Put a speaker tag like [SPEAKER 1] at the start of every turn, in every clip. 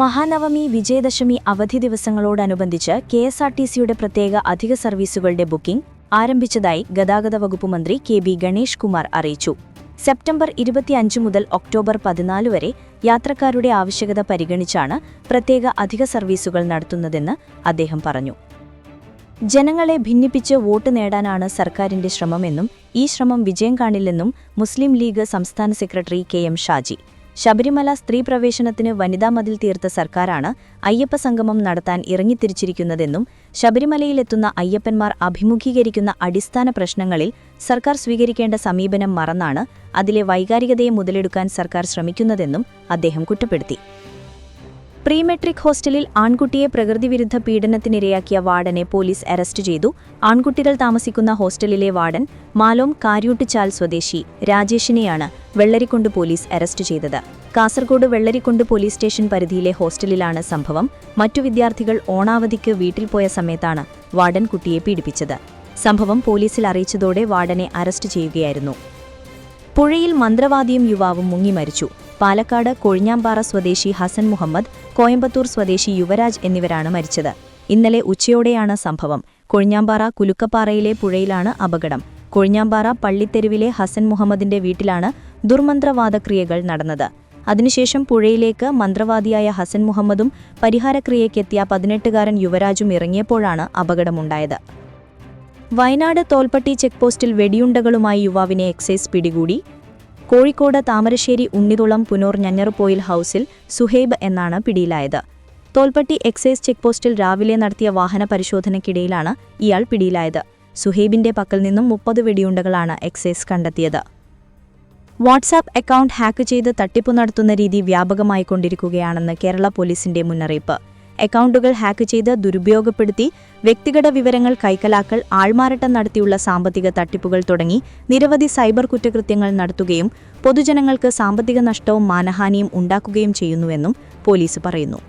[SPEAKER 1] മഹാനവമി വിജയദശമി അവധി ദിവസങ്ങളോടനുബന്ധിച്ച് K S R T സിയുടെ പ്രത്യേക അധിക സർവീസുകളുടെ ബുക്കിംഗ് ആരംഭിച്ചതായി ഗതാഗത വകുപ്പ് മന്ത്രി കെ ബി ഗണേഷ് കുമാർ അറിയിച്ചു. സെപ്റ്റംബർ ഇരുപത്തിയഞ്ച് മുതൽ ഒക്ടോബർ പതിനാല് വരെ യാത്രക്കാരുടെ ആവശ്യകത പരിഗണിച്ചാണ് പ്രത്യേക അധിക സർവീസുകൾ നടത്തുന്നതെന്ന് അദ്ദേഹം പറഞ്ഞു. ജനങ്ങളെ ഭിന്നിപ്പിച്ച് വോട്ട് നേടാനാണ് സർക്കാരിന്റെ ശ്രമമെന്നും ഈ ശ്രമം വിജയം കാണില്ലെന്നും മുസ്ലിം ലീഗ് സംസ്ഥാന secretary K M Shaji Sabarimala സ്ത്രീ പ്രവേശനത്തിന് വനിതാ മതിൽ തീർത്ത സർക്കാരാണ് അയ്യപ്പ സംഗമം നടത്താൻ ഇറങ്ങിത്തിരിച്ചിരിക്കുന്നതെന്നും ശബരിമലയിലെത്തുന്ന അയ്യപ്പന്മാർ അഭിമുഖീകരിക്കുന്ന അടിസ്ഥാന പ്രശ്നങ്ങളിൽ സർക്കാർ സ്വീകരിക്കേണ്ട സമീപനം മറന്നാണ് അതിലെ വൈകാരികതയെ മുതലെടുക്കാൻ സർക്കാർ ശ്രമിക്കുന്നതെന്നും അദ്ദേഹം കുറ്റപ്പെടുത്തി. പ്രീ മെട്രിക് ഹോസ്റ്റലിൽ ആൺകുട്ടിയെ പ്രകൃതിവിരുദ്ധ പീഡനത്തിനിരയാക്കിയ വാർഡനെ പോലീസ് അറസ്റ്റ് ചെയ്തു. ആൺകുട്ടികൾ താമസിക്കുന്ന ഹോസ്റ്റലിലെ വാർഡൻ മാലോം കാര്യൂട്ടുചാൽ സ്വദേശി രാജേഷിനെയാണ് വെള്ളരിക്കുണ്ട് പോലീസ് അറസ്റ്റ് ചെയ്തത്. കാസർഗോഡ് വെള്ളരിക്കുണ്ട് പോലീസ് സ്റ്റേഷൻ പരിധിയിലെ ഹോസ്റ്റലിലാണ് സംഭവം. മറ്റു വിദ്യാർത്ഥികൾ ഓണാവധിക്ക് വീട്ടിൽ പോയ സമയത്താണ് വാർഡൻ കുട്ടിയെ പീഡിപ്പിച്ചത്. സംഭവം പോലീസിൽ അറിയിച്ചതോടെ വാർഡനെ അറസ്റ്റ് ചെയ്യുകയായിരുന്നു. പുഴയിൽ മന്ത്രവാദിയും യുവാവും മുങ്ങി മരിച്ചു. പാലക്കാട് കൊഴിഞ്ഞാമ്പാറ സ്വദേശി ഹസൻ മുഹമ്മദ് കോയമ്പത്തൂർ സ്വദേശി യുവരാജ് എന്നിവരാണ് മരിച്ചത്. ഇന്നലെ ഉച്ചയോടെയാണ് സംഭവം. കൊഴിഞ്ഞാമ്പാറ കുലുക്കപ്പാറയിലെ പുഴയിലാണ് അപകടം. കൊഴിഞ്ഞാമ്പാറ പള്ളിത്തെരുവിലെ ഹസൻ മുഹമ്മദിന്റെ വീട്ടിലാണ് ദുർമന്ത്രവാദക്രിയകൾ നടന്നത്. അതിനുശേഷം പുഴയിലേക്ക് മന്ത്രവാദിയായ ഹസൻ മുഹമ്മദും പരിഹാരക്രിയയ്ക്കെത്തിയ പതിനെട്ടുകാരൻ യുവരാജും ഇറങ്ങിയപ്പോഴാണ് അപകടമുണ്ടായത്. വയനാട് തോൽപ്പട്ടി ചെക്ക് പോസ്റ്റിൽ വെടിയുണ്ടകളുമായി യുവാവിനെ എക്സൈസ് പിടികൂടി. കോഴിക്കോട് താമരശ്ശേരി ഉണ്ണിതുളം പുനൂർ ഞഞ്ഞറുപോയിൽ ഹൌസിൽ സുഹൈബ് എന്നാണ് പിടിയിലായത്. തോൽപ്പട്ടി എക്സൈസ് ചെക്ക് പോസ്റ്റിൽ രാവിലെ നടത്തിയ വാഹന പരിശോധനയ്ക്കിടയിലാണ് ഇയാൾ പിടിയിലായത്. സുഹേബിന്റെ പക്കൽ നിന്നും മുപ്പത് വെടിയുണ്ടകളാണ് എക്സൈസ് കണ്ടെത്തിയത്. വാട്സാപ്പ് അക്കൗണ്ട് ഹാക്ക് ചെയ്ത് തട്ടിപ്പ് നടത്തുന്ന രീതി വ്യാപകമായി കൊണ്ടിരിക്കുകയാണെന്ന് കേരള പോലീസിന്റെ മുന്നറിയിപ്പ്. അക്കൗണ്ടുകൾ ഹാക്ക് ചെയ്ത് ദുരുപയോഗപ്പെടുത്തി വ്യക്തിഗത വിവരങ്ങൾ കൈക്കലാക്കൽ ആൾമാരട്ടം നടത്തിയുള്ള സാമ്പത്തിക തട്ടിപ്പുകൾ തുടങ്ങി നിരവധി സൈബർ കുറ്റകൃത്യങ്ങൾ നടത്തുകയും പൊതുജനങ്ങൾക്ക് സാമ്പത്തിക നഷ്ടവും മാനഹാനിയും ഉണ്ടാക്കുകയും ചെയ്യുന്നുവെന്നും പോലീസ് പറയുന്നു.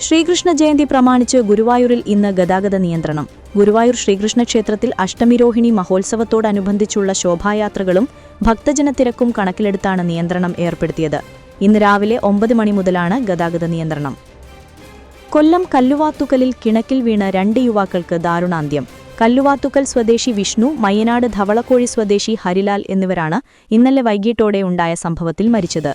[SPEAKER 1] ശ്രീകൃഷ്ണ ജയന്തി പ്രമാണിച്ച് ഗുരുവായൂരിൽ ഇന്ന് ഗതാഗത നിയന്ത്രണം. ഗുരുവായൂർ ശ്രീകൃഷ്ണ ക്ഷേത്രത്തിൽ അഷ്ടമിരോഹിണി മഹോത്സവത്തോടനുബന്ധിച്ചുള്ള ശോഭായാത്രകളും ഭക്തജനത്തിരക്കും കണക്കിലെടുത്താണ് നിയന്ത്രണം ഏർപ്പെടുത്തിയത്. ഇന്ന് രാവിലെ ഒമ്പത് മണി മുതലാണ് ഗതാഗത നിയന്ത്രണം. കൊല്ലം കല്ലുവാത്തുക്കലിൽ കിണക്കിൽ വീണ രണ്ട് യുവാക്കൾക്ക് ദാരുണാന്ത്യം. കല്ലുവാത്തുക്കൽ സ്വദേശി വിഷ്ണു മയ്യനാട് ധവളക്കോഴി സ്വദേശി ഹരിലാൽ എന്നിവരാണ് ഇന്നലെ വൈകിട്ടോടെ ഉണ്ടായ സംഭവത്തിൽ മരിച്ചത്.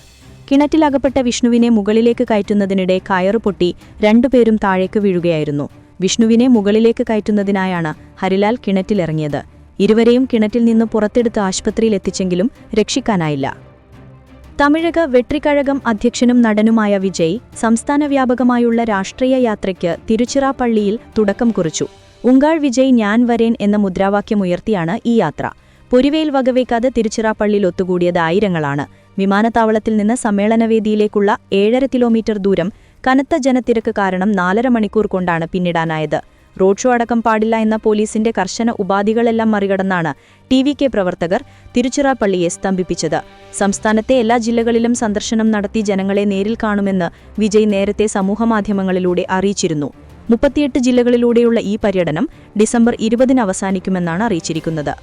[SPEAKER 1] കിണറ്റിലകപ്പെട്ട വിഷ്ണുവിനെ മുകളിലേക്ക് കയറ്റുന്നതിനിടെ കയറു പൊട്ടി രണ്ടുപേരും താഴേക്ക് വീഴുകയായിരുന്നു. വിഷ്ണുവിനെ മുകളിലേക്ക് കയറ്റുന്നതിനായാണ് ഹരിലാൽ കിണറ്റിലിറങ്ങിയത്. ഇരുവരെയും കിണറ്റിൽ നിന്ന് പുറത്തെടുത്ത് ആശുപത്രിയിൽ എത്തിച്ചെങ്കിലും രക്ഷിക്കാനായില്ല. തമിഴക വെട്രിക്കഴകം അധ്യക്ഷനും നടനുമായ വിജയ് സംസ്ഥാന വ്യാപകമായുള്ള രാഷ്ട്രീയ യാത്രയ്ക്ക് തിരുച്ചിറാപ്പള്ളിയിൽ തുടക്കം കുറിച്ചു. ഉങ്കാൾ വിജയ് ഞാൻ വരേൻ എന്ന മുദ്രാവാക്യമുയർത്തിയാണ് ഈ യാത്ര. പൊരുവേൽ വകവയ്ക്കാതെ തിരുച്ചിറാപ്പള്ളിയിൽ ഒത്തുകൂടിയത് ആയിരങ്ങളാണ്. വിമാനത്താവളത്തിൽ നിന്ന് സമ്മേളനവേദിയിലേക്കുള്ള ഏഴര കിലോമീറ്റർ ദൂരം കനത്ത ജനത്തിരക്ക് കാരണം നാലര മണിക്കൂർ കൊണ്ടാണ് പിന്നിടാനായത്. റോഡ് ഷോ അടക്കം പാടില്ല എന്ന പോലീസിന്റെ കർശന ഉപാധികളെല്ലാം മറികടന്നാണ് ടി വി കെ പ്രവർത്തകർ തിരുച്ചിറാപ്പള്ളിയെ സ്തംഭിപ്പിച്ചത്. സംസ്ഥാനത്തെ എല്ലാ ജില്ലകളിലും സന്ദർശനം നടത്തി ജനങ്ങളെ നേരിൽ കാണുമെന്ന് വിജയ് നേരത്തെ സമൂഹമാധ്യമങ്ങളിലൂടെ അറിയിച്ചിരുന്നു. മുപ്പത്തിയെട്ട് ജില്ലകളിലൂടെയുള്ള ഈ പര്യടനം ഡിസംബർ ഇരുപതിന് അവസാനിക്കുമെന്നാണ് അറിയിച്ചിരിക്കുന്നത്.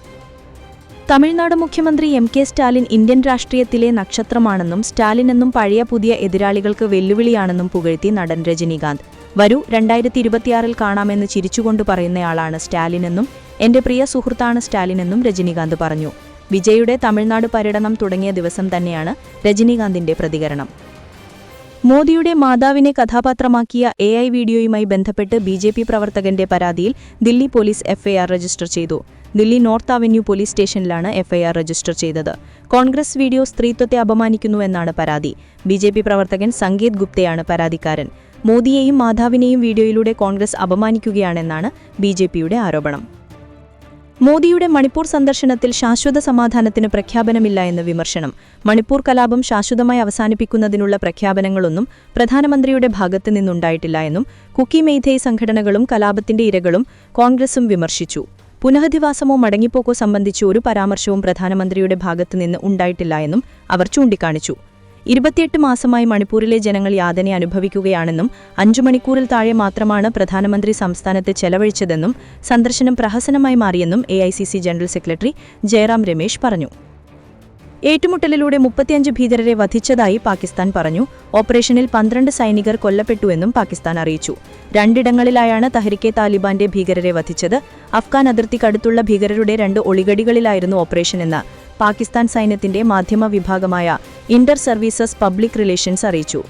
[SPEAKER 1] തമിഴ്നാട് മുഖ്യമന്ത്രി എം കെ സ്റ്റാലിൻ ഇന്ത്യൻ രാഷ്ട്രീയത്തിലെ നക്ഷത്രമാണെന്നും സ്റ്റാലിൻ എന്നും പഴയ പുതിയ എതിരാളികൾക്ക് വെല്ലുവിളിയാണെന്നും പുകഴ്ത്തി നടൻ രജനീകാന്ത്. വരൂ രണ്ടായിരത്തി ഇരുപത്തിയാറിൽ കാണാമെന്ന് ചിരിച്ചുകൊണ്ട് പറയുന്നയാളാണ് സ്റ്റാലിനെന്നും എന്റെ പ്രിയ സുഹൃത്താണ് സ്റ്റാലിനെന്നും രജനീകാന്ത് പറഞ്ഞു. വിജയുടെ തമിഴ്നാട് പര്യടനം തുടങ്ങിയ ദിവസം തന്നെയാണ് രജനീകാന്തിന്റെ പ്രതികരണം. മോദിയുടെ മാതാവിനെ കഥാപാത്രമാക്കിയ എ ഐ വീഡിയോയുമായി ബന്ധപ്പെട്ട് ബി ജെ പി പ്രവർത്തകന്റെ പരാതിയിൽ ദില്ലി പോലീസ് എഫ്ഐആർ രജിസ്റ്റർ ചെയ്തു. ദില്ലി നോർത്ത് അവന്യൂ പോലീസ് സ്റ്റേഷനിലാണ് എഫ്ഐആർ രജിസ്റ്റർ ചെയ്തത്. കോൺഗ്രസ് വീഡിയോ സ്ത്രീത്വത്തെ അപമാനിക്കുന്നുവെന്നാണ് പരാതി. ബി പ്രവർത്തകൻ സംഗീത് ഗുപ്തയാണ് പരാതിക്കാരൻ. മോദിയെയും മാധവിനെയും വീഡിയോയിലൂടെ കോൺഗ്രസ് അപമാനിക്കുകയാണെന്നാണ് ബി ജെ പിയുടെ ആരോപണം. മോദിയുടെ മണിപ്പൂർ സന്ദർശനത്തിൽ ശാശ്വത സമാധാനത്തിന് പ്രഖ്യാപനമില്ല എന്ന് വിമർശനം മണിപ്പൂർ കലാപം ശാശ്വതമായി അവസാനിപ്പിക്കുന്നതിനുള്ള പ്രഖ്യാപനങ്ങളൊന്നും പ്രധാനമന്ത്രിയുടെ ഭാഗത്തു നിന്നുണ്ടായിട്ടില്ല എന്നും കുക്കി മെയ്ഥേയ് സംഘടനകളും കലാപത്തിന്റെ ഇരകളും കോൺഗ്രസും വിമർശിച്ചു. പുനഃധിവാസമോ മടങ്ങിപ്പോക്കോ സംബന്ധിച്ച് ഒരു പരാമർശവും പ്രധാനമന്ത്രിയുടെ ഭാഗത്തുനിന്ന് ഉണ്ടായിട്ടില്ല എന്നും അവർ ചൂണ്ടിക്കാണിച്ചു. ഇരുപത്തിയെട്ട് മാസമായി മണിപ്പൂരിലെ ജനങ്ങൾ യാതന അനുഭവിക്കുകയാണെന്നും അഞ്ചു മണിക്കൂറിൽ താഴെ മാത്രമാണ് പ്രധാനമന്ത്രി സംസ്ഥാനത്ത് ചെലവഴിച്ചതെന്നും സന്ദർശനം പ്രഹസനമായി മാറിയെന്നും A general secretary Jairam Ramesh പറഞ്ഞു. ഏറ്റുമുട്ടലിലൂടെ മുപ്പത്തിയഞ്ച് ഭീകരരെ വധിച്ചതായി പാകിസ്ഥാൻ പറഞ്ഞു. ഓപ്പറേഷനിൽ പന്ത്രണ്ട് സൈനികർ കൊല്ലപ്പെട്ടുവെന്നും പാകിസ്ഥാൻ അറിയിച്ചു. രണ്ടിടങ്ങളിലായാണ് തഹരിക്കെ താലിബാന്റെ ഭീകരരെ വധിച്ചത്. അഫ്ഗാൻ അതിർത്തിക്കടുത്തുള്ള ഭീകരരുടെ രണ്ട് ഒളികടികളിലായിരുന്നു ഓപ്പറേഷനെന്ന് പാകിസ്ഥാൻ സൈന്യത്തിന്റെ മാധ്യമ വിഭാഗമായ ഇന്റർ സർവീസസ് പബ്ലിക് റിലേഷൻസ് അറിയിച്ചു.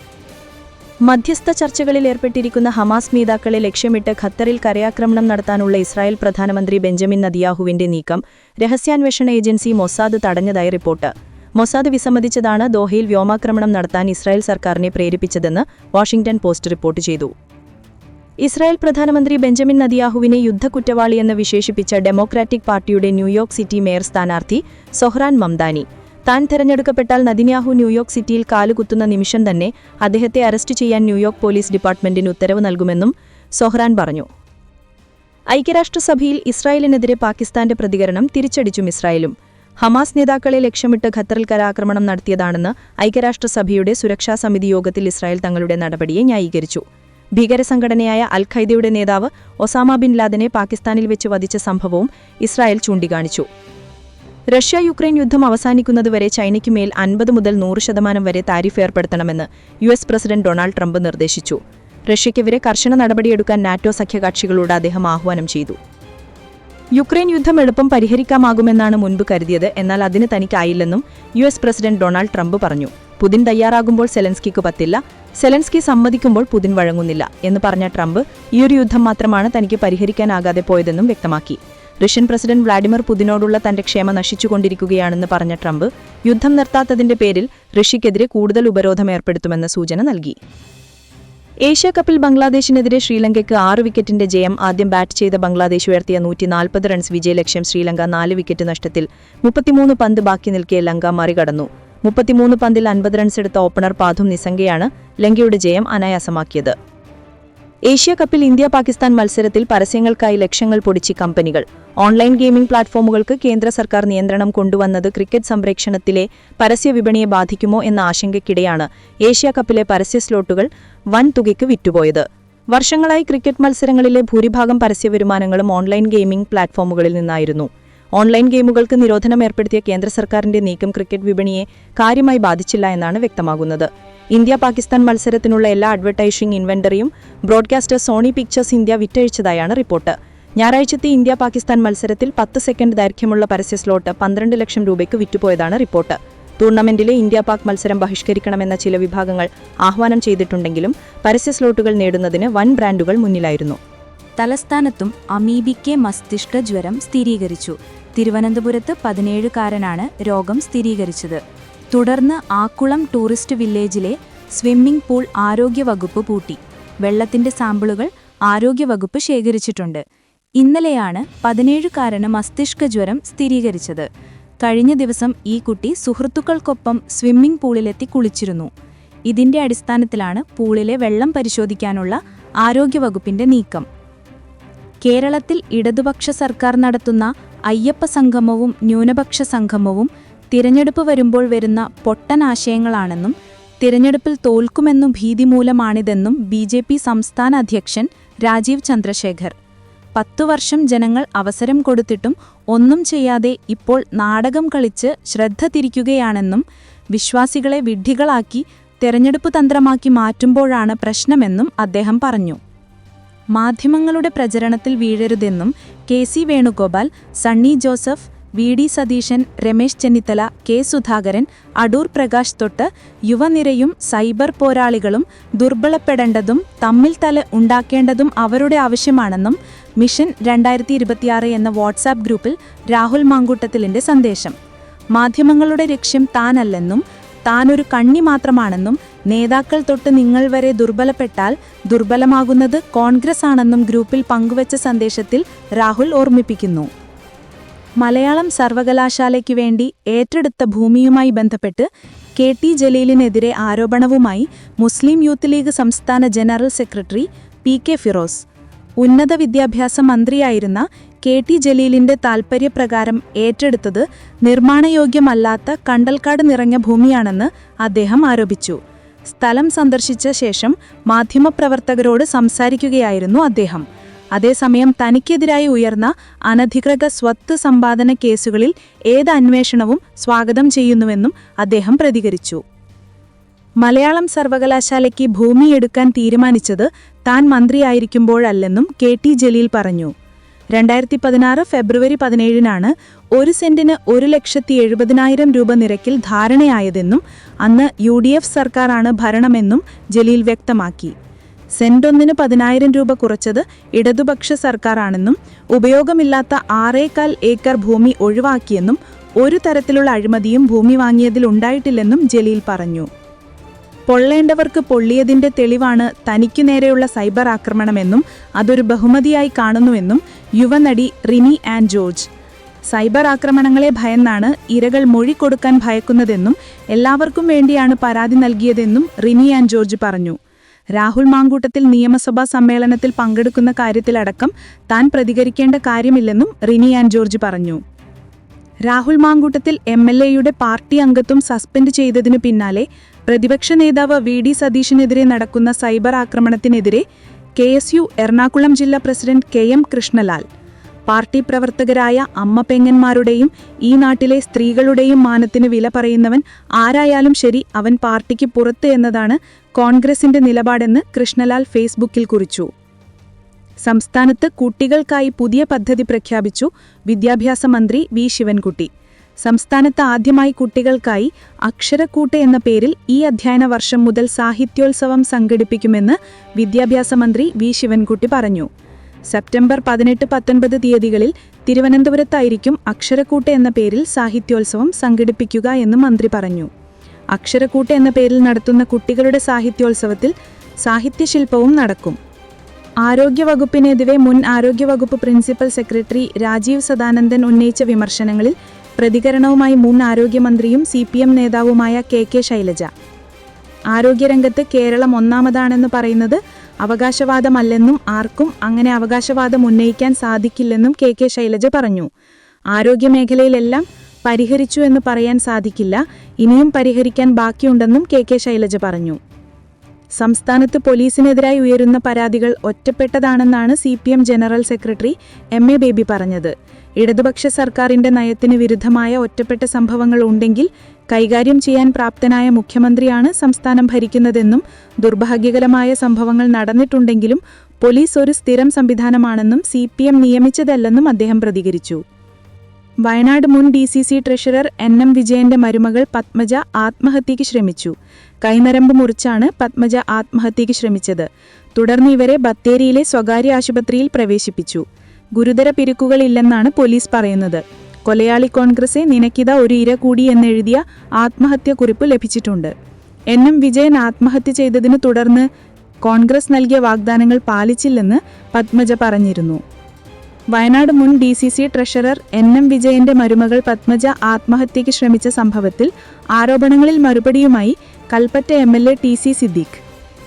[SPEAKER 1] മധ്യസ്ഥ ചർച്ചകളിൽ ഏർപ്പെട്ടിരിക്കുന്ന ഹമാസ് നേതാക്കളെ ലക്ഷ്യമിട്ട് ഖത്തറിൽ കരയാക്രമണം നടത്താനുള്ള ഇസ്രായേൽ പ്രധാനമന്ത്രി ബെഞ്ചമിൻ നദിയാഹുവിന്റെ നീക്കം രഹസ്യാന്വേഷണ ഏജൻസി മൊസാദ് തടഞ്ഞതായി റിപ്പോർട്ട്. മൊസാദ് വിസമ്മതിച്ചതാണ് ദോഹയിൽ വ്യോമാക്രമണം നടത്താൻ ഇസ്രായേൽ സർക്കാരിനെ പ്രേരിപ്പിച്ചതെന്ന് വാഷിംഗ്ടൺ പോസ്റ്റ് റിപ്പോർട്ട് ചെയ്തു. ഇസ്രായേൽ പ്രധാനമന്ത്രി ബെഞ്ചമിൻ നദിയാഹുവിനെ യുദ്ധക്കുറ്റവാളിയെന്ന് വിശേഷിപ്പിച്ച ഡെമോക്രാറ്റിക് പാർട്ടിയുടെ ന്യൂയോർക്ക് സിറ്റി മേയർ സ്ഥാനാർത്ഥി സൊഹ്റാൻ മംദാനി. താൻ തെരഞ്ഞെടുക്കപ്പെട്ടാൽ നദിന്യാഹു ന്യൂയോർക്ക് സിറ്റിയിൽ കാലുകുത്തുന്ന നിമിഷം തന്നെ അദ്ദേഹത്തെ അറസ്റ്റ് ചെയ്യാൻ ന്യൂയോർക്ക് പോലീസ് ഡിപ്പാർട്ട്മെന്റിന് ഉത്തരവ് നൽകുമെന്നും സൊഹ്റാൻ പറഞ്ഞു. ഐക്യരാഷ്ട്രസഭയിൽ ഇസ്രായേലിനെതിരെ പാകിസ്ഥാന്റെ പ്രതികരണം തിരിച്ചടിച്ചും ഇസ്രായേലും. ഹമാസ് നേതാക്കളെ ലക്ഷ്യമിട്ട് ഖത്തറിൽ കരാക്രമണം നടത്തിയതാണെന്ന് ഐക്യരാഷ്ട്രസഭയുടെ സുരക്ഷാ സമിതി യോഗത്തിൽ ഇസ്രായേൽ തങ്ങളുടെ നടപടിയെ ന്യായീകരിച്ചു. ഭീകരസംഘടനയായ അൽ ഖൈദയുടെ നേതാവ് ഒസാമ ബിൻ ലാദനെ പാകിസ്ഥാനിൽ വെച്ച് വധിച്ച സംഭവവും ഇസ്രായേൽ ചൂണ്ടിക്കാണിച്ചു. റഷ്യ യുക്രൈൻ യുദ്ധം അവസാനിക്കുന്നതുവരെ ചൈനയ്ക്കുമേൽ അൻപത് മുതൽ നൂറ് ശതമാനം വരെ tariff ഏർപ്പെടുത്തണമെന്ന് U S president Donald Trump നിർദ്ദേശിച്ചു. റഷ്യയ്ക്കെതിരെ കർശന നടപടിയെടുക്കാൻ നാറ്റോ സഖ്യകക്ഷികളോട് അദ്ദേഹം ആഹ്വാനം ചെയ്തു. യുക്രൈൻ യുദ്ധം എളുപ്പം പരിഹരിക്കാമാകുമെന്നാണ് മുൻപ് കരുതിയത് എന്നാൽ അതിന് തനിക്കായില്ലെന്നും U S president Donald Trump Putin. Putin തയ്യാറാകുമ്പോൾ സെലൻസ്കിക്ക് പറ്റില്ല സെലൻസ്കി സമ്മതിക്കുമ്പോൾ പുതിൻ വഴങ്ങുന്നില്ല എന്ന് പറഞ്ഞ ട്രംപ് ഈയൊരു യുദ്ധം മാത്രമാണ് തനിക്ക് പരിഹരിക്കാനാകാതെ പോയതെന്നും വ്യക്തമാക്കി. റഷ്യൻ പ്രസിഡന്റ് വ്ളാഡിമിർ പുതിനോടുള്ള തന്റെ ക്ഷേമ നശിച്ചുകൊണ്ടിരിക്കുകയാണെന്ന് പറഞ്ഞ ട്രംപ് യുദ്ധം നിർത്താത്തതിന്റെ പേരിൽ റഷ്യക്കെതിരെ കൂടുതൽ ഉപരോധം ഏർപ്പെടുത്തുമെന്ന സൂചന നൽകി. ഏഷ്യ കപ്പിൽ ബംഗ്ലാദേശിനെതിരെ ശ്രീലങ്കയ്ക്ക് ആറ് വിക്കറ്റിന്റെ ജയം ആദ്യം ബാറ്റ് ചെയ്ത ബംഗ്ലാദേശ് ഉയർത്തിയ നൂറ്റി നാൽപ്പത് റൺസ് വിജയലക്ഷ്യം ശ്രീലങ്ക നാല് വിക്കറ്റ് നഷ്ടത്തിൽ മുപ്പത്തിമൂന്ന് പന്ത് ബാക്കി നിൽക്കെ ലങ്ക മറികടന്നു. മുപ്പത്തിമൂന്ന് പന്തിൽ അൻപത് റൺസ് എടുത്ത ഓപ്പണർ പാധും നിസംഗയാണ് ലങ്കയുടെ ജയം അനായാസമാക്കിയത്. ഏഷ്യ കപ്പിൽ ഇന്ത്യ പാകിസ്ഥാൻ മത്സരത്തിൽ പരസ്യങ്ങൾക്കായി ലക്ഷങ്ങൾ പൊടിച്ച് കമ്പനികൾ. ഓൺലൈൻ ഗെയിമിംഗ് പ്ലാറ്റ്ഫോമുകൾക്ക് കേന്ദ്ര സർക്കാർ നിയന്ത്രണം കൊണ്ടുവന്നത് ക്രിക്കറ്റ് സംപ്രേക്ഷണത്തിലെ പരസ്യ വിപണിയെ ബാധിക്കുമോ എന്ന ആശങ്കയ്ക്കിടെയാണ് ഏഷ്യ കപ്പിലെ പരസ്യ സ്ലോട്ടുകൾ വൻ തുകയ്ക്ക് വിറ്റുപോയത്. വർഷങ്ങളായി ക്രിക്കറ്റ് മത്സരങ്ങളിലെ ഭൂരിഭാഗം പരസ്യ വരുമാനങ്ങളും ഓൺലൈൻ ഗെയിമിംഗ് പ്ലാറ്റ്ഫോമുകളിൽ നിന്നായിരുന്നു. ഓൺലൈൻ ഗെയിമുകൾക്ക് നിരോധനം ഏർപ്പെടുത്തിയ കേന്ദ്ര സർക്കാരിന്റെ നീക്കം ക്രിക്കറ്റ് വിപണിയെ കാര്യമായി ബാധിച്ചില്ല എന്നാണ് വ്യക്തമാകുന്നത്. ഇന്ത്യ പാകിസ്ഥാൻ മത്സരത്തിനുള്ള എല്ലാ അഡ്വർടൈസിംഗ് ഇൻവെന്ററിയും ബ്രോഡ്കാസ്റ്റർ സോണി പിക്ചേഴ്സ് ഇന്ത്യ വിറ്റഴിച്ചതായാണ് റിപ്പോർട്ട്. ഞായറാഴ്ചത്തെ ഇന്ത്യ പാകിസ്ഥാൻ മത്സരത്തിൽ പത്ത് സെക്കൻഡ് ദൈർഘ്യമുള്ള പരസ്യ സ്ലോട്ട് പന്ത്രണ്ട് ലക്ഷം രൂപയ്ക്ക് വിറ്റുപോയതാണ് റിപ്പോർട്ട്. ടൂർണമെന്റിലെ ഇന്ത്യ പാക് മത്സരം ബഹിഷ്കരിക്കണമെന്ന ചില വിഭാഗങ്ങൾ ആഹ്വാനം ചെയ്തിട്ടുണ്ടെങ്കിലും പരസ്യ സ്ലോട്ടുകൾ നേടുന്നതിന് വൻ ബ്രാൻഡുകൾ മുന്നിലായിരുന്നു.
[SPEAKER 2] തലസ്ഥാനത്തും അമീബിക്കെ മസ്തിഷ്ക ജ്വരം സ്ഥിരീകരിച്ചു. തിരുവനന്തപുരത്ത് പതിനേഴുകാരനാണ് രോഗം സ്ഥിരീകരിച്ചത്. തുടർന്ന് ആക്കുളം ടൂറിസ്റ്റ് വില്ലേജിലെ സ്വിമ്മിംഗ് പൂൾ ആരോഗ്യവകുപ്പ് പൂട്ടി. വെള്ളത്തിന്റെ സാമ്പിളുകൾ ആരോഗ്യവകുപ്പ് ശേഖരിച്ചിട്ടുണ്ട്. ഇന്നലെയാണ് പതിനേഴുകാരന് മസ്തിഷ്ക ജ്വരം സ്ഥിരീകരിച്ചത്. കഴിഞ്ഞ ദിവസം ഈ കുട്ടി സുഹൃത്തുക്കൾക്കൊപ്പം സ്വിമ്മിംഗ് പൂളിലെത്തി കുളിച്ചിരുന്നു. ഇതിന്റെ അടിസ്ഥാനത്തിലാണ് പൂളിലെ വെള്ളം പരിശോധിക്കാനുള്ള ആരോഗ്യവകുപ്പിന്റെ നീക്കം. കേരളത്തിൽ ഇടതുപക്ഷ സർക്കാർ നടത്തുന്ന അയ്യപ്പ സംഗമവും ന്യൂനപക്ഷ സംഗമവും തിരഞ്ഞെടുപ്പ് വരുമ്പോൾ വരുന്ന പൊട്ടനാശയങ്ങളാണെന്നും തിരഞ്ഞെടുപ്പിൽ തോൽക്കുമെന്നും ഭീതി മൂലമാണിതെന്നും ബി ജെ പി സംസ്ഥാന അധ്യക്ഷൻ രാജീവ് ചന്ദ്രശേഖർ. പത്തു വർഷം ജനങ്ങൾ അവസരം കൊടുത്തിട്ടും ഒന്നും ചെയ്യാതെ ഇപ്പോൾ നാടകം കളിച്ച് ശ്രദ്ധ തിരിക്കുകയാണെന്നും വിശ്വാസികളെ വിഡ്ഢികളാക്കി തെരഞ്ഞെടുപ്പ് തന്ത്രമാക്കി മാറ്റുമ്പോഴാണ് പ്രശ്നമെന്നും അദ്ദേഹം പറഞ്ഞു. മാധ്യമങ്ങളുടെ പ്രചരണത്തിൽ വീഴരുതെന്നും K C Venugopal Sunny Joseph V D Satheesan Ramesh Chennithala K Sudhakaran Adoor Prakash തൊട്ട് യുവനിരയും സൈബർ പോരാളികളും ദുർബലപ്പെടേണ്ടതും തമ്മിൽ തല ഉണ്ടാക്കേണ്ടതും അവരുടെ ആവശ്യമാണെന്നും മിഷൻ രണ്ടായിരത്തി ഇരുപത്തിയാറ് എന്ന വാട്സാപ്പ് ഗ്രൂപ്പിൽ രാഹുൽ മാങ്കൂട്ടത്തിലിന്റെ സന്ദേശം. മാധ്യമങ്ങളുടെ ലക്ഷ്യം താനല്ലെന്നും താനൊരു കണ്ണി മാത്രമാണെന്നും നേതാക്കൾ തൊട്ട് നിങ്ങൾ വരെ ദുർബലപ്പെട്ടാൽ ദുർബലമാകുന്നത് കോൺഗ്രസ് ആണെന്നും ഗ്രൂപ്പിൽ പങ്കുവച്ച സന്ദേശത്തിൽ രാഹുൽ ഓർമ്മിപ്പിക്കുന്നു. മലയാളം സർവകലാശാലയ്ക്കു വേണ്ടി ഏറ്റെടുത്ത ഭൂമിയുമായി ബന്ധപ്പെട്ട് കെ ടി ജലീലിനെതിരെ ആരോപണവുമായി മുസ്ലിം യൂത്ത് ലീഗ് സംസ്ഥാന general secretary P K Firoz ഉന്നത വിദ്യാഭ്യാസ മന്ത്രിയായിരുന്ന കെ ടി ജലീലിന്റെ താൽപ്പര്യപ്രകാരം ഏറ്റെടുത്തത് നിർമ്മാണയോഗ്യമല്ലാത്ത കണ്ടൽക്കാട് നിറഞ്ഞ ഭൂമിയാണെന്ന് അദ്ദേഹം ആരോപിച്ചു. സ്ഥലം സന്ദർശിച്ച ശേഷം മാധ്യമപ്രവർത്തകരോട് സംസാരിക്കുകയായിരുന്നു അദ്ദേഹം. അതേസമയം തനിക്കെതിരായി ഉയർന്ന അനധികൃത സ്വത്ത് സമ്പാദന കേസുകളിൽ ഏത് അന്വേഷണവും സ്വാഗതം ചെയ്യുന്നുവെന്നും അദ്ദേഹം പ്രതികരിച്ചു. മലയാളം സർവകലാശാലയ്ക്ക് ഭൂമിയെടുക്കാൻ തീരുമാനിച്ചത് താൻ മന്ത്രിയായിരിക്കുമ്പോഴല്ലെന്നും കെ ടി ജലീൽ പറഞ്ഞു. രണ്ടായിരത്തി പതിനാറ് ഫെബ്രുവരി പതിനേഴിനാണ് ഒരു സെന്റിന് ഒരു ലക്ഷത്തി എഴുപതിനായിരം രൂപ നിരക്കിൽ ധാരണയായതെന്നും അന്ന് യു ഡി എഫ് സർക്കാരാണ് ഭരണമെന്നും ജലീൽ വ്യക്തമാക്കി. സെന്റൊന്നിന് പതിനായിരം രൂപ കുറച്ചത് ഇടതുപക്ഷ സർക്കാരാണെന്നും ഉപയോഗമില്ലാത്ത ആറേകാൽ ഏക്കർ ഭൂമി ഒഴിവാക്കിയെന്നും ഒരു തരത്തിലുള്ള അഴിമതിയും ഭൂമി വാങ്ങിയതിൽ ഉണ്ടായിട്ടില്ലെന്നും ജലീൽ പറഞ്ഞു. പൊള്ളേണ്ടവർക്ക് പൊള്ളിയതിന്റെ തെളിവാണ് തനിക്കു നേരെയുള്ള സൈബർ ആക്രമണമെന്നും അതൊരു ബഹുമതിയായി കാണുന്നുവെന്നും യുവനടി റിനി ആൻഡ് ജോർജ്. സൈബർ ആക്രമണങ്ങളെ ഭയന്നാണ് ഇരകൾ മൊഴി കൊടുക്കാൻ ഭയക്കുന്നതെന്നും എല്ലാവർക്കും വേണ്ടിയാണ് പരാതി നൽകിയതെന്നും റിനി ആൻഡ് ജോർജ് പറഞ്ഞു. രാഹുൽ മാങ്കൂട്ടത്തിൽ നിയമസഭാ സമ്മേളനത്തിൽ പങ്കെടുക്കുന്ന കാര്യത്തിലടക്കം താൻ പ്രതികരിക്കേണ്ട കാര്യമില്ലെന്നും റിനി ആൻഡ് ജോർജ് പറഞ്ഞു. രാഹുൽ മാങ്കൂട്ടത്തിൽ എം എൽ എയുടെ പാർട്ടി അംഗത്വം സസ്പെൻഡ് ചെയ്തതിനു പിന്നാലെ പ്രതിപക്ഷ നേതാവ് വി ഡി സതീഷിനെതിരെ നടക്കുന്ന സൈബർ ആക്രമണത്തിനെതിരെ കെ എസ് യു എറണാകുളം ജില്ലാ president K M Krishnalal. Party പ്രവർത്തകരായ അമ്മ പെങ്ങന്മാരുടെയും ഈ നാട്ടിലെ സ്ത്രീകളുടെയും മാനത്തിന് വില പറയുന്നവൻ ആരായാലും ശരി അവൻ പാർട്ടിക്ക് പുറത്ത് എന്നതാണ് കോൺഗ്രസിന്റെ നിലപാടെന്ന് കൃഷ്ണലാൽ ഫേസ്ബുക്കിൽ കുറിച്ചു. സംസ്ഥാനത്ത് കുട്ടികൾക്കായി പുതിയ പദ്ധതി പ്രഖ്യാപിച്ചു വിദ്യാഭ്യാസ മന്ത്രി വി ശിവൻകുട്ടി. സംസ്ഥാനത്ത് ആദ്യമായി കുട്ടികൾക്കായി അക്ഷരക്കൂട്ട് എന്ന പേരിൽ ഈ അധ്യയന വർഷം മുതൽ സാഹിത്യോത്സവം സംഘടിപ്പിക്കുമെന്ന് വിദ്യാഭ്യാസ മന്ത്രി വി. ശിവൻകുട്ടി പറഞ്ഞു. സെപ്റ്റംബർ പതിനെട്ട് പത്തൊൻപത് തീയതികളിൽ തിരുവനന്തപുരത്തായിരിക്കും അക്ഷരക്കൂട്ട് എന്ന പേരിൽ സാഹിത്യോത്സവം സംഘടിപ്പിക്കുക എന്ന് മന്ത്രി പറഞ്ഞു. അക്ഷരക്കൂട്ട് എന്ന പേരിൽ നടത്തുന്ന കുട്ടികളുടെ സാഹിത്യോത്സവത്തിൽ സാഹിത്യശില്പവും നടക്കും. ആരോഗ്യവകുപ്പിനെതിരെ മുൻ ആരോഗ്യവകുപ്പ് പ്രിൻസിപ്പൽ സെക്രട്ടറി രാജീവ് സദാനന്ദൻ ഉന്നയിച്ച വിമർശനങ്ങളിൽ പ്രതികരണവുമായി മുൻ ആരോഗ്യമന്ത്രിയും സി പി എം നേതാവുമായ കെ കെ ശൈലജ. ആരോഗ്യരംഗത്ത് കേരളം ഒന്നാമതാണെന്ന് പറയുന്നത് അവകാശവാദമല്ലെന്നും ആർക്കും അങ്ങനെ അവകാശവാദം ഉന്നയിക്കാൻ സാധിക്കില്ലെന്നും കെ കെ ശൈലജ പറഞ്ഞു. ആരോഗ്യമേഖലയിലെല്ലാം പരിഹരിച്ചു എന്ന് പറയാൻ സാധിക്കില്ല ഇനിയും പരിഹരിക്കാൻ ബാക്കിയുണ്ടെന്നും കെ കെ ശൈലജ പറഞ്ഞു. സംസ്ഥാനത്ത് പോലീസിനെതിരായി ഉയരുന്ന പരാതികൾ ഒറ്റപ്പെട്ടതാണെന്നാണ് C general secretary M A Baby പറഞ്ഞത്. ഇടതുപക്ഷ സർക്കാരിന്റെ നയത്തിന് വിരുദ്ധമായ ഒറ്റപ്പെട്ട സംഭവങ്ങൾ ഉണ്ടെങ്കിൽ കൈകാര്യം ചെയ്യാൻ പ്രാപ്തനായ മുഖ്യമന്ത്രിയാണ് സംസ്ഥാനം ഭരിക്കുന്നതെന്നും ദുർഭാഗ്യകരമായ സംഭവങ്ങൾ നടന്നിട്ടുണ്ടെങ്കിലും പോലീസ് ഒരു സ്ഥിരം സംവിധാനമാണെന്നും സി പി എം നിയമിച്ചതല്ലെന്നും അദ്ദേഹം പ്രതികരിച്ചു. വയനാട് മുൻ D C C treasurer N M വിജയന്റെ മരുമകൾ പത്മജ ആത്മഹത്യയ്ക്ക് ശ്രമിച്ചു. കൈനരമ്പ് മുറിച്ചാണ് പത്മജ ആത്മഹത്യയ്ക്ക് ശ്രമിച്ചത്. തുടർന്ന് ഇവരെ ബത്തേരിയിലെ സ്വകാര്യ ആശുപത്രിയിൽ പ്രവേശിപ്പിച്ചു. ഗുരുതര പിരിക്കുകളില്ലെന്നാണ് പോലീസ് പറയുന്നത്. കൊലയാളി കോൺഗ്രസെ നിനക്കിത ഒരു ഇര കൂടി എന്നെഴുതിയ ആത്മഹത്യക്കുറിപ്പ് ലഭിച്ചിട്ടുണ്ട്. എൻ എം വിജയൻ ആത്മഹത്യ ചെയ്തതിനു തുടർന്ന് കോൺഗ്രസ് നൽകിയ വാഗ്ദാനങ്ങൾ പാലിച്ചില്ലെന്ന് പത്മജ പറഞ്ഞിരുന്നു. വയനാട് മുൻ D C C treasurer N M വിജയന്റെ മരുമകൾ പത്മജ ആത്മഹത്യയ്ക്ക് ശ്രമിച്ച സംഭവത്തിൽ ആരോപണങ്ങളിൽ മറുപടിയുമായി Kalpetta M L A T C Siddique.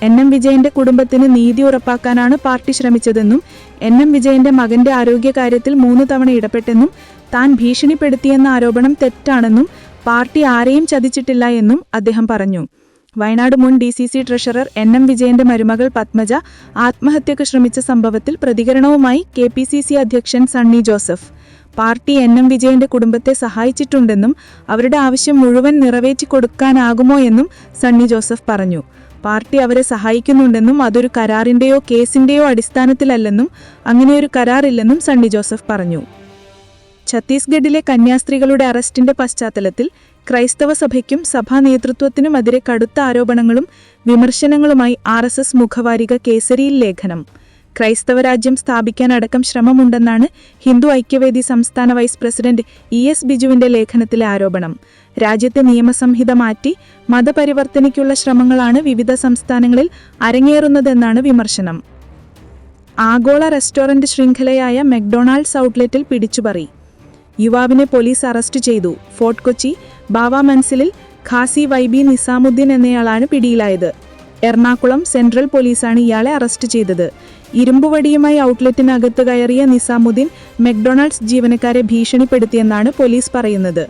[SPEAKER 2] N M വിജയന്റെ കുടുംബത്തിന് നീതി ഉറപ്പാക്കാനാണ് പാർട്ടി ശ്രമിച്ചതെന്നും എൻ എം വിജയന്റെ മകന്റെ ആരോഗ്യകാര്യത്തിൽ മൂന്ന് തവണ ഇടപെട്ടെന്നും താൻ ഭീഷണിപ്പെടുത്തിയെന്ന ആരോപണം തെറ്റാണെന്നും പാർട്ടി ആരെയും ചതിച്ചിട്ടില്ല എന്നും അദ്ദേഹം പറഞ്ഞു. വയനാട് മുൻ D C C treasurer N M വിജയന്റെ മരുമകൾ പത്മജ ആത്മഹത്യക്ക് ശ്രമിച്ച സംഭവത്തിൽ പ്രതികരണവുമായി കെ പി സി സി അധ്യക്ഷൻ Sunny Joseph. Party N M വിജയന്റെ കുടുംബത്തെ സഹായിച്ചിട്ടുണ്ടെന്നും അവരുടെ ആവശ്യം മുഴുവൻ നിറവേറ്റി കൊടുക്കാനാകുമോ എന്നും സണ്ണി ജോസഫ് പറഞ്ഞു. പാർട്ടി അവരെ സഹായിക്കുന്നുണ്ടെന്നും അതൊരു കരാറിന്റെയോ കേസിന്റെയോ അടിസ്ഥാനത്തിലല്ലെന്നും അങ്ങനെയൊരു കരാറില്ലെന്നും സണ്ണി ജോസഫ് പറഞ്ഞു. ഛത്തീസ്ഗഡിലെ കന്യാസ്ത്രീകളുടെ അറസ്റ്റിന്റെ പശ്ചാത്തലത്തിൽ ക്രൈസ്തവ സഭയ്ക്കും സഭാ നേതൃത്വത്തിനുമെതിരെ കടുത്ത ആരോപണങ്ങളും വിമർശനങ്ങളുമായി ആർ എസ് എസ് മുഖവാരിക കേസരിയിൽ ലേഖനം. ക്രൈസ്തവ രാജ്യം സ്ഥാപിക്കാനടക്കം ശ്രമമുണ്ടെന്നാണ് ഹിന്ദു ഐക്യവേദി സംസ്ഥാന വൈസ് പ്രസിഡന്റ് ഇ എസ് ബിജുവിന്റെ ലേഖനത്തിലെ ആരോപണം. രാജ്യത്തെ നിയമസംഹിത മാറ്റി മതപരിവർത്തനയ്ക്കുള്ള ശ്രമങ്ങളാണ് വിവിധ സംസ്ഥാനങ്ങളിൽ അരങ്ങേറുന്നതെന്നാണ് വിമർശനം. ആഗോള റെസ്റ്റോറന്റ് ശൃംഖലയായ മെക്ഡൊണാൾഡ്സ് ഔട്ട്ലെറ്റിൽ പിടിച്ചുപറി. യുവാവിനെ പോലീസ് അറസ്റ്റ് ചെയ്തു. ഫോർട്ട് കൊച്ചി ബാവ മൻസിലിൽ ഖാസി വൈബി നിസാമുദ്ദീൻ എന്നയാളാണ് പിടിയിലായത്. എറണാകുളം സെൻട്രൽ പോലീസാണ് ഇയാളെ അറസ്റ്റ് ചെയ്തത്. ഇരുമ്പുവടിയുമായി ഔട്ട്ലെറ്റിനകത്ത് കയറിയ നിസാമുദ്ദീൻ മെക്ഡൊണാൾഡ്സ് ജീവനക്കാരെ ഭീഷണിപ്പെടുത്തിയെന്നാണ് പോലീസ് പറയുന്നത്.